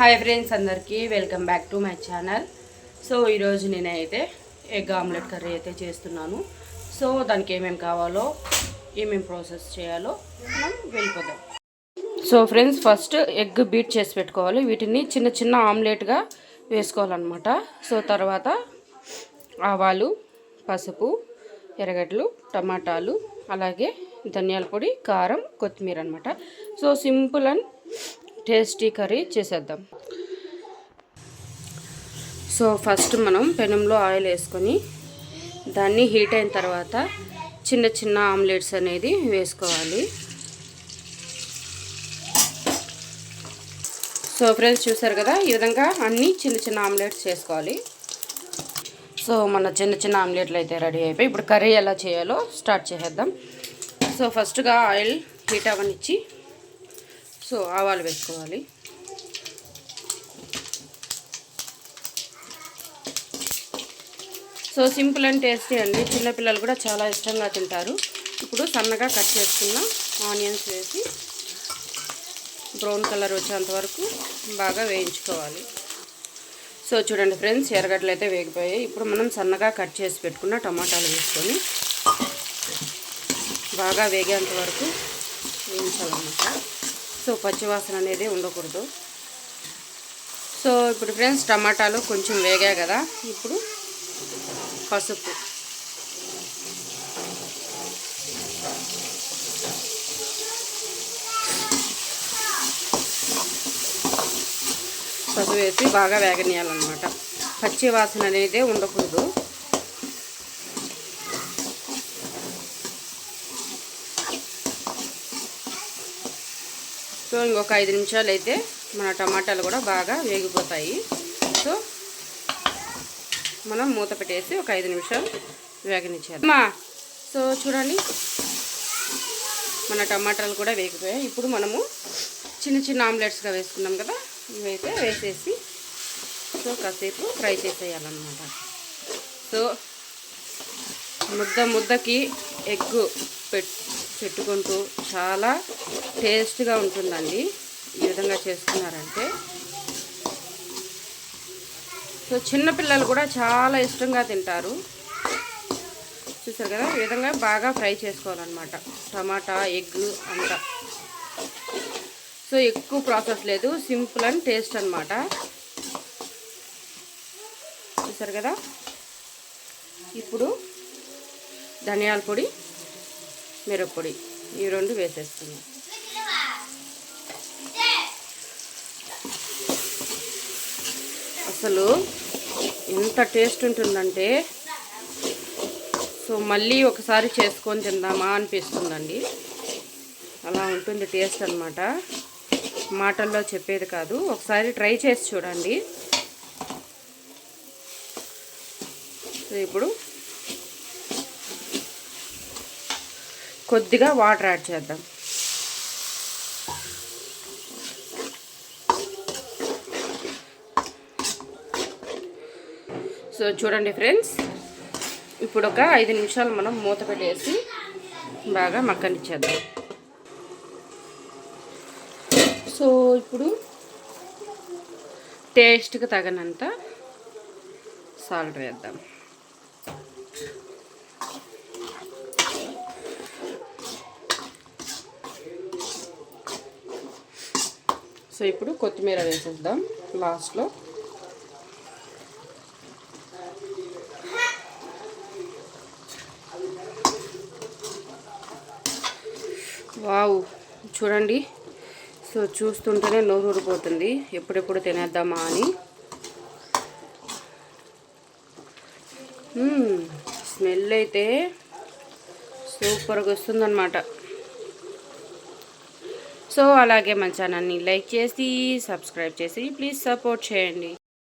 Hi friends అందరికీ welcome back to my channel so ఈరోజు నేనైతే ఎగ్ ఆమ్లెట్ కర్రీ అయితే చేస్తున్నాను. సో దానికి ఏమేమి కావాలో ఏమేమి ప్రాసెస్ చేయాలో మనం వెళ్ళిపోదాం. So friends first egg beat చేసి పెట్టుకోవాలి. వీటిని చిన్న చిన్న ఆమ్లెట్గా వేసుకోవాలన్నమాట. సో తర్వాత ఆవాలు పసుపు ఎర్రగడ్డలు టమాటాలు అలాగే ధనియాల పొడి కారం కొత్తిమీర అనమాట so simple and tasty curry చేసేద్దాం. సో ఫస్ట్ మనం పెనంలో ఆయిల్ వేసుకొని దాన్ని హీట్ అయిన తర్వాత చిన్న చిన్న ఆమ్లెట్స్ అనేది వేసుకోవాలి. సో ఫ్రెండ్స్ చూసారు కదా ఈ విధంగా అన్నీ చిన్న చిన్న ఆమ్లెట్స్ చేసుకోవాలి. సో మన చిన్న చిన్న ఆమ్లెట్లు అయితే రెడీ అయిపోయి ఇప్పుడు కర్రీ ఎలా చేయాలో స్టార్ట్ చేసేద్దాం. సో ఫస్ట్గా ఆయిల్ హీట్ అవ్వనిచ్చి సో ఆవాలు వేసుకోవాలి. సో సింపుల్ అండ్ టేస్టీ అండి. చిన్నపిల్లలు కూడా చాలా ఇష్టంగా తింటారు. ఇప్పుడు సన్నగా కట్ చేసుకున్న ఆనియన్స్ వేసి బ్రౌన్ కలర్ వచ్చేంత వరకు బాగా వేయించుకోవాలి. సో చూడండి ఫ్రెండ్స్ ఎర్రగడ్డలు అయితే వేగిపోయాయి. ఇప్పుడు మనం సన్నగా కట్ చేసి పెట్టుకున్న టమాటాలు వేసుకొని బాగా వేగేంత వరకు వేయించాలన్నమాట. సో పచ్చివాసన అనేది ఉండకూడదు. సో ఇప్పుడు ఫ్రెండ్స్ టమాటాలు కొంచెం వేగా కదా ఇప్పుడు పసుపు. పసుపు వేసి బాగా వేగనీయాలన్నమాట పచ్చి వాసన అనేది ఉండకూడదు. సో ఇంకొక ఐదు నిమిషాలు అయితే మన టమాటాలు కూడా బాగా వేగిపోతాయి. సో మనం మూత పెట్టేసి ఒక ఐదు నిమిషాలు వేగనిచ్చేద్దాం సో చూడండి మన టమాటాలు కూడా వేగిపోయాయి. ఇప్పుడు మనము చిన్న చిన్న ఆమ్లెట్స్గా వేసుకున్నాం కదా ఇవైతే వేసేసి సో కాసేపు ఫ్రై చేసేయాలన్నమాట. సో ముద్ద ముద్దకి ఎగ్గు పెట్ పెట్టుకుంటూ చాలా టేస్ట్గా ఉంటుందండి. ఈ విధంగా చేసుకున్నారంటే సో చిన్నపిల్లలు కూడా చాలా ఇష్టంగా తింటారు. చూసారు కదా ఈ విధంగా బాగా ఫ్రై చేసుకోవాలన్నమాట. టమాటా ఎగ్ అంతా. సో ఎక్కువ ప్రాసెస్ లేదు. సింపుల్ అండ్ టేస్ట్ అనమాట చూసారు కదా? ఇప్పుడు ధనియాల పొడి మిరప్పొడి ఈ రెండు వేసేస్తున్నాం. అసలు ఎంత టేస్ట్ ఉంటుందంటే సో మళ్ళీ ఒకసారి చేసుకొని తిందామా అనిపిస్తుందండి. అలా ఉంటుంది టేస్ట్ అనమాట మాటల్లో చెప్పేది కాదు. ఒకసారి ట్రై చేసి చూడండి. సో ఇప్పుడు కొద్దిగా వాటర్ యాడ్ చేద్దాం. సో చూడండి ఫ్రెండ్స్ ఇప్పుడు ఒక ఐదు నిమిషాలు మనం మూత పెట్టేసి బాగా మక్కనిచ్చేద్దాం సో ఇప్పుడు టేస్ట్కి తగినంత సాల్ట్ వేద్దాం. సో ఇప్పుడు కొత్తిమీర వేసేద్దాం లాస్ట్లో. వావ్ చూడండి. సో చూస్తుంటేనే నోరు ఊరిపోతుంది. ఎప్పుడెప్పుడు తినేద్దామా అని. స్మెల్ అయితే సూపర్గా వస్తుందన్నమాట. సో అలాగే మన ఛానల్ని లైక్ చేసి సబ్స్క్రైబ్ చేసి ప్లీజ్ సపోర్ట్ చేయండి.